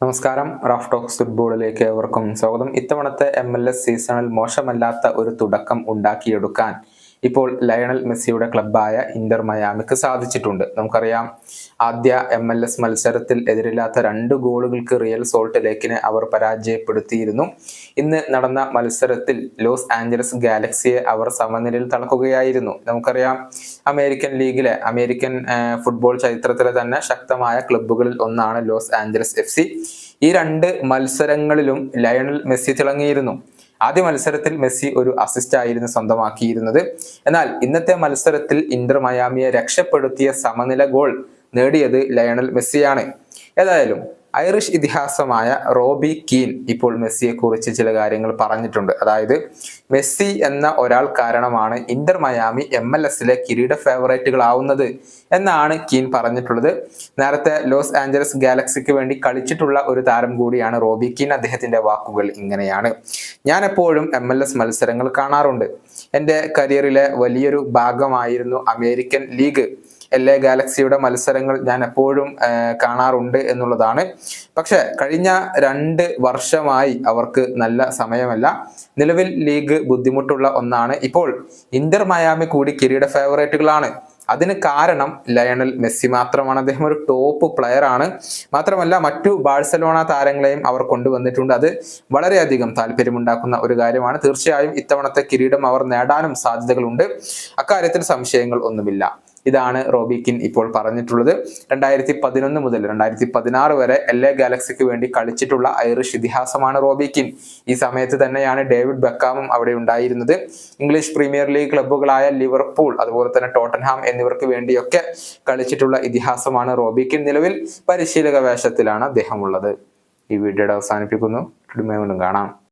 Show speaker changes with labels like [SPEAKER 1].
[SPEAKER 1] നമസ്കാരം. Raf talks ഫുട്ബോളിലേക്ക് ഏവർക്കും സ്വാഗതം. ഇത്തവണത്തെ എം എൽ എസ് സീസണിൽ മോശമല്ലാത്ത ഒരു തുടക്കം ഉണ്ടാക്കിയെടുക്കാൻ ഇപ്പോൾ ലയണൽ മെസ്സിയുടെ ക്ലബ്ബായ ഇന്റർ മയാമിക്ക് സാധിച്ചിട്ടുണ്ട്. നമുക്കറിയാം ആദ്യ എം എൽ എസ് മത്സരത്തിൽ എതിരില്ലാത്ത രണ്ട് ഗോളുകൾക്ക് റിയൽ സോൾട്ട് ലേക്കിനെ അവർ പരാജയപ്പെടുത്തിയിരുന്നു. ഇന്ന് നടന്ന മത്സരത്തിൽ ലോസ് ആഞ്ചലസ് ഗാലക്സിയെ അവർ സമനിലയിൽ തളക്കുകയായിരുന്നു. നമുക്കറിയാം അമേരിക്കൻ ലീഗിലെ അമേരിക്കൻ ഫുട്ബോൾ ചരിത്രത്തിലെ തന്നെ ശക്തമായ ക്ലബ്ബുകളിൽ ഒന്നാണ് ലോസ് ആഞ്ചലസ് എഫ് ഈ രണ്ട് മത്സരങ്ങളിലും ലയണൽ മെസ്സി തിളങ്ങിയിരുന്നു. ആദ്യ മത്സരത്തിൽ മെസ്സി ഒരു അസിസ്റ്റ് ആയിരുന്നു സ്വന്തമാക്കിയിരുന്നത്. എന്നാൽ ഇന്നത്തെ മത്സരത്തിൽ ഇന്റർ മയാമിയെ രക്ഷപ്പെടുത്തിയ സമനില ഗോൾ നേടിയത് ലയണൽ മെസ്സിയാണ്. ഏതായാലും ഐറിഷ് ഇതിഹാസമായ റോബി കീൻ ഇപ്പോൾ മെസ്സിയെ കുറിച്ച് ചില കാര്യങ്ങൾ പറഞ്ഞിട്ടുണ്ട്. അതായത് മെസ്സി എന്ന ഒരാൾ കാരണമാണ് ഇന്റർ മയാമി എം എൽ എസിലെ കിരീട ഫേവറേറ്റുകളാവുന്നത് എന്നാണ് കീൻ പറഞ്ഞിട്ടുള്ളത്. നേരത്തെ ലോസ് ആഞ്ചലസ് ഗാലക്സിക്ക് വേണ്ടി കളിച്ചിട്ടുള്ള ഒരു താരം കൂടിയാണ് റോബി കീൻ. അദ്ദേഹത്തിന്റെ വാക്കുകൾ ഇങ്ങനെയാണ്. ഞാൻ എപ്പോഴും എം മത്സരങ്ങൾ കാണാറുണ്ട്. എന്റെ കരിയറിലെ വലിയൊരു ഭാഗമായിരുന്നു അമേരിക്കൻ ലീഗ്. എൽ എ ഗാലക്സിയുടെ മത്സരങ്ങൾ ഞാൻ എപ്പോഴും കാണാറുണ്ട് എന്നുള്ളതാണ്. പക്ഷെ കഴിഞ്ഞ രണ്ട് വർഷമായി അവർക്ക് നല്ല സമയമല്ല. നിലവിൽ ലീഗ് ബുദ്ധിമുട്ടുള്ള ഒന്നാണ് ഇപ്പോൾ. ഇന്റർ മയാമി കൂടി കിരീട ഫേവറേറ്റുകളാണ്. അതിന് കാരണം ലയണൽ മെസ്സി മാത്രമാണ്. അദ്ദേഹം ഒരു ടോപ്പ് പ്ലെയർ ആണ്. മാത്രമല്ല മറ്റു ബാഴ്സലോണ താരങ്ങളെയും അവർ കൊണ്ടുവന്നിട്ടുണ്ട്. അത് വളരെയധികം താല്പര്യമുണ്ടാക്കുന്ന ഒരു കാര്യമാണ്. തീർച്ചയായും ഇത്തവണത്തെ കിരീടം അവർ നേടാനും സാധ്യതകളുണ്ട്. അക്കാര്യത്തിൽ സംശയങ്ങൾ ഒന്നുമില്ല. ഇതാണ് റോബിക്കിൻ ഇപ്പോൾ പറഞ്ഞിട്ടുള്ളത്. രണ്ടായിരത്തി പതിനൊന്ന് മുതൽ രണ്ടായിരത്തി പതിനാറ് വരെ എൽ എ ഗാലക്സിക്ക് വേണ്ടി കളിച്ചിട്ടുള്ള ഐറിഷ് ഇതിഹാസമാണ് റോബിക്കിൻ ഈ സമയത്ത് തന്നെയാണ് ഡേവിഡ് ബക്കാമും അവിടെ ഉണ്ടായിരുന്നത്. ഇംഗ്ലീഷ് പ്രീമിയർ ലീഗ് ക്ലബ്ബുകളായ ലിവർപൂൾ അതുപോലെ തന്നെ ടോട്ടൻഹാം എന്നിവർക്ക് വേണ്ടിയൊക്കെ കളിച്ചിട്ടുള്ള ഇതിഹാസമാണ് റോബിക്കിൻ നിലവിൽ പരിശീലക വേഷത്തിലാണ് അദ്ദേഹം ഉള്ളത് ഈ വീഡിയോയുടെ അവസാനിപ്പിക്കുന്നു. കാണാം.